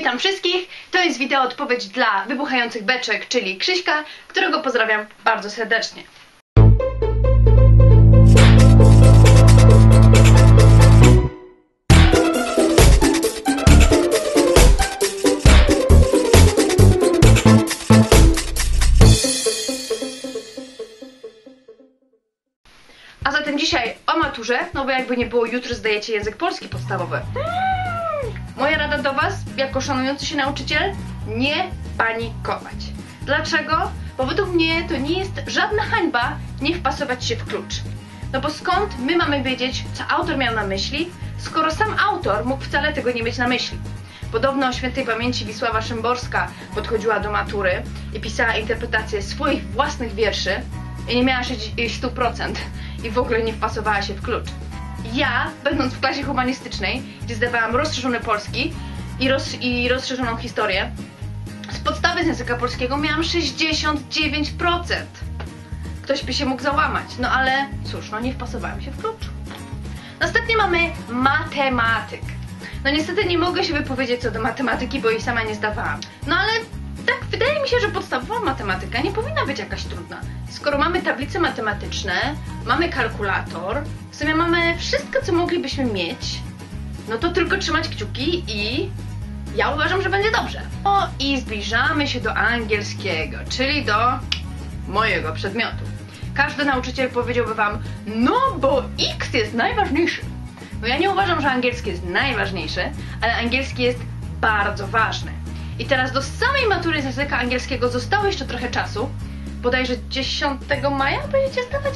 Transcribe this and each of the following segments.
Witam wszystkich, to jest wideo odpowiedź dla wybuchających beczek, czyli Krzyśka, którego pozdrawiam bardzo serdecznie. A zatem dzisiaj o maturze, no bo jakby nie było, jutro zdajecie język polski podstawowy. Moja rada do Was, jako szanujący się nauczyciel, nie panikować. Dlaczego? Bo według mnie to nie jest żadna hańba nie wpasować się w klucz. No bo skąd my mamy wiedzieć, co autor miał na myśli, skoro sam autor mógł wcale tego nie mieć na myśli? Podobno świętej pamięci Wisława Szymborska podchodziła do matury i pisała interpretację swoich własnych wierszy i nie miała 100% i w ogóle nie wpasowała się w klucz. Ja, będąc w klasie humanistycznej, gdzie zdawałam rozszerzony polski i, roz, i rozszerzoną historię, z podstawy z języka polskiego miałam 69%. Ktoś by się mógł załamać, no ale cóż, no nie wpasowałam się w klucz. Następnie mamy matematyk. No niestety nie mogę się wypowiedzieć co do matematyki, bo jej sama nie zdawałam. No ale wydaje mi się, że podstawowa matematyka nie powinna być jakaś trudna. Skoro mamy tablice matematyczne, mamy kalkulator, w sumie mamy wszystko, co moglibyśmy mieć, no to tylko trzymać kciuki i ja uważam, że będzie dobrze. O i zbliżamy się do angielskiego, czyli do mojego przedmiotu. Każdy nauczyciel powiedziałby wam, no bo X jest najważniejszy. No ja nie uważam, że angielski jest najważniejszy, ale angielski jest bardzo ważny. I teraz do samej matury z języka angielskiego zostało jeszcze trochę czasu, bodajże 10 maja będziecie zdawać,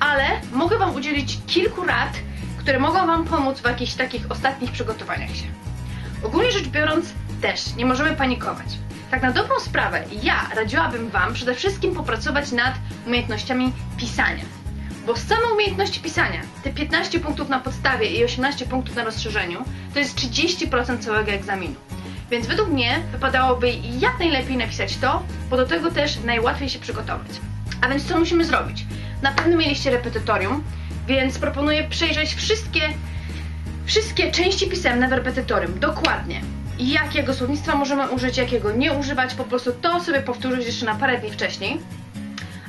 ale mogę Wam udzielić kilku rad, które mogą Wam pomóc w jakichś takich ostatnich przygotowaniach się. Ogólnie rzecz biorąc, też nie możemy panikować. Tak na dobrą sprawę, ja radziłabym Wam przede wszystkim popracować nad umiejętnościami pisania. Bo same umiejętności pisania, te 15 punktów na podstawie i 18 punktów na rozszerzeniu, to jest 30% całego egzaminu. Więc według mnie wypadałoby jak najlepiej napisać to, bo do tego też najłatwiej się przygotować. A więc co musimy zrobić? Na pewno mieliście repetytorium, więc proponuję przejrzeć wszystkie, wszystkie części pisemne w repetytorium, dokładnie. Jakiego słownictwa możemy użyć, jakiego nie używać, po prostu to sobie powtórzyć jeszcze na parę dni wcześniej.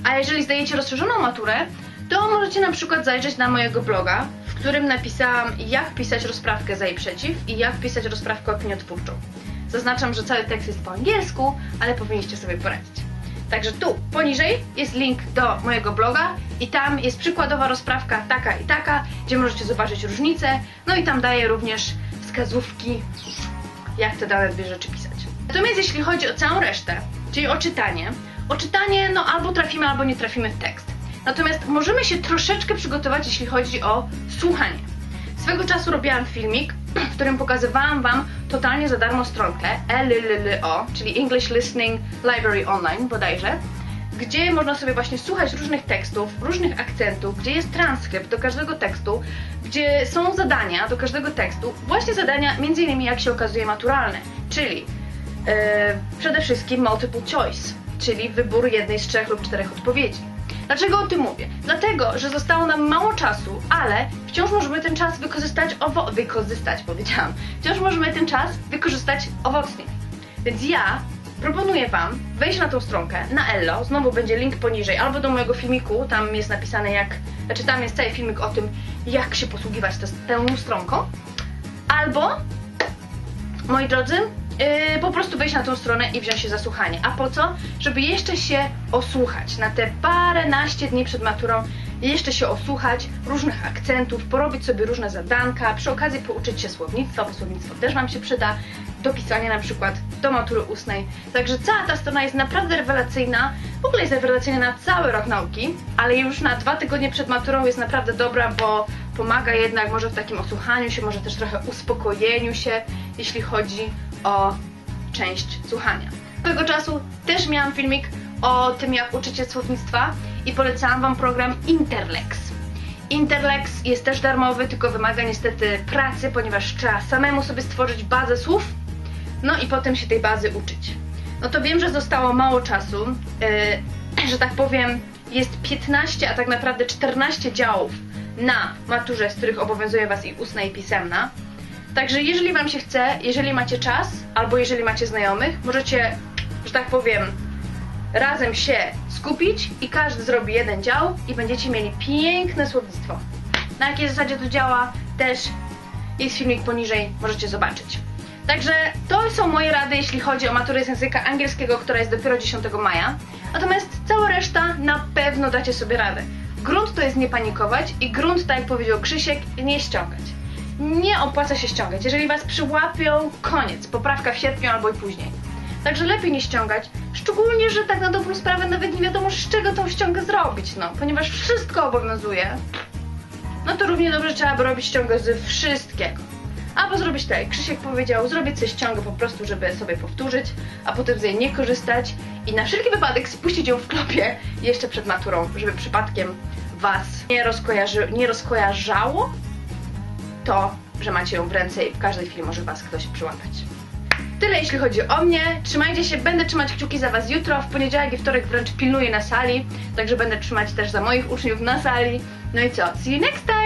A jeżeli zdajecie rozszerzoną maturę, to możecie na przykład zajrzeć na mojego bloga, w którym napisałam jak pisać rozprawkę za i przeciw i jak pisać rozprawkę opiniotwórczą. Zaznaczam, że cały tekst jest po angielsku, ale powinniście sobie poradzić. Także tu poniżej jest link do mojego bloga i tam jest przykładowa rozprawka taka i taka, gdzie możecie zobaczyć różnice, no i tam daję również wskazówki, jak te dane dwie rzeczy pisać. Natomiast jeśli chodzi o całą resztę, czyli o czytanie, o czytanie no albo trafimy, albo nie trafimy w tekst. Natomiast możemy się troszeczkę przygotować, jeśli chodzi o słuchanie. Swego czasu robiłam filmik, w którym pokazywałam Wam totalnie za darmo stronkę ELLO, czyli English Listening Library Online bodajże, gdzie można sobie właśnie słuchać różnych tekstów, różnych akcentów, gdzie jest transkrypt do każdego tekstu, gdzie są zadania do każdego tekstu, właśnie zadania między innymi jak się okazuje maturalne, czyli yy, przede wszystkim multiple choice, czyli wybór jednej z trzech lub czterech odpowiedzi. Dlaczego o tym mówię? Dlatego, że zostało nam mało czasu, ale wciąż możemy ten czas wykorzystać owo... wykorzystać, powiedziałam. Wciąż możemy ten czas wykorzystać owocnie. Więc ja proponuję Wam wejść na tą stronkę, na Ello, znowu będzie link poniżej, albo do mojego filmiku, tam jest napisane jak, znaczy tam jest cały filmik o tym, jak się posługiwać tą stronką, albo, moi drodzy, Yy, po prostu wejść na tą stronę i wziąć się za słuchanie. A po co? Żeby jeszcze się osłuchać na te paręnaście dni przed maturą, jeszcze się osłuchać różnych akcentów, porobić sobie różne zadanka, przy okazji pouczyć się słownictwa, bo słownictwo też Wam się przyda, do pisania na przykład do matury ustnej. Także cała ta strona jest naprawdę rewelacyjna, w ogóle jest rewelacyjna na cały rok nauki, ale już na dwa tygodnie przed maturą jest naprawdę dobra, bo pomaga jednak może w takim osłuchaniu się, może też trochę uspokojeniu się, jeśli chodzi o część słuchania. Tego czasu też miałam filmik o tym, jak uczycie słownictwa i polecałam Wam program Interlex. Interlex jest też darmowy, tylko wymaga niestety pracy, ponieważ trzeba samemu sobie stworzyć bazę słów, no i potem się tej bazy uczyć. No to wiem, że zostało mało czasu, yy, że tak powiem, jest 15, a tak naprawdę 14 działów na maturze, z których obowiązuje Was i ustna i pisemna. Także jeżeli Wam się chce, jeżeli macie czas, albo jeżeli macie znajomych, możecie, że tak powiem, razem się skupić i każdy zrobi jeden dział i będziecie mieli piękne słownictwo. Na jakiej zasadzie to działa, też jest filmik poniżej, możecie zobaczyć. Także to są moje rady, jeśli chodzi o maturę z języka angielskiego, która jest dopiero 10 maja. Natomiast cała reszta na pewno dacie sobie radę. Grunt to jest nie panikować i grunt, tak jak powiedział Krzysiek, nie ściągać. Nie opłaca się ściągać. Jeżeli was przyłapią, koniec. Poprawka w sierpniu albo i później. Także lepiej nie ściągać, szczególnie, że tak na dobrą sprawę nawet nie wiadomo z czego tą ściągę zrobić, no, ponieważ wszystko obowiązuje. No to równie dobrze trzeba by robić ściągę ze wszystkiego. Albo zrobić tak, Krzysiek powiedział, zrobić sobie ściągę po prostu, żeby sobie powtórzyć, a potem z niej nie korzystać i na wszelki wypadek spuścić ją w klopie jeszcze przed maturą, żeby przypadkiem was nie, rozkojarzy, nie rozkojarzało to, że macie ją w ręce i w każdej chwili może was ktoś przyłapać. Tyle jeśli chodzi o mnie. Trzymajcie się, będę trzymać kciuki za was jutro. W poniedziałek i wtorek wręcz pilnuję na sali, także będę trzymać też za moich uczniów na sali. No i co? See you next time!